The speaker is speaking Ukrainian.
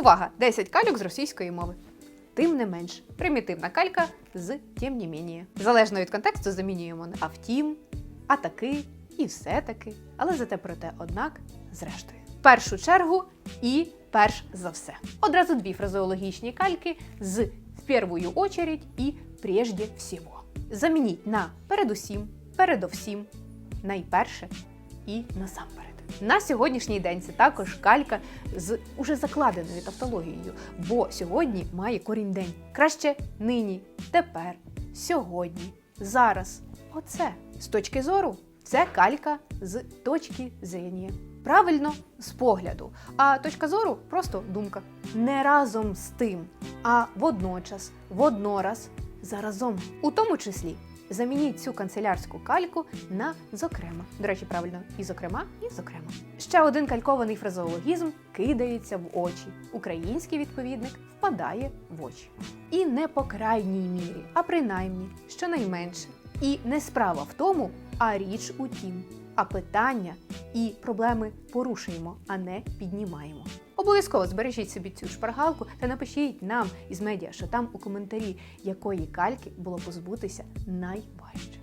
Увага! 10 кальок з російської мови. Тим не менш, примітивна калька з тим не менее. Залежно від контексту замінюємо на а втім, а таки і все-таки, але зате проте, однак, зрештою. Першу чергу і перш за все. Одразу дві фразеологічні кальки з в первую очередь і прежде всього. Замініть на передусім, передовсім, найперше і насамперед. На сьогоднішній день це також калька з уже закладеною тавтологією, бо сьогодні має корінь день. Краще нині, тепер, сьогодні, зараз. Оце з точки зору це калька з точки зрення. Правильно з погляду. А точка зору просто думка. Не разом з тим, а водночас, воднораз, заразом. У тому числі замініть цю канцелярську кальку на зокрема. До речі, правильно, і зокрема, і зокрема. Ще один калькований фразеологізм кидається в очі. Український відповідник впадає в очі. І не по крайній мірі, а принаймні, щонайменше. І не справа в тому, а річ у тім. А питання і проблеми порушуємо, а не піднімаємо. Обов'язково збережіть собі цю шпаргалку та напишіть нам із медіа, що там у коментарі, якої кальки було позбутися найважче.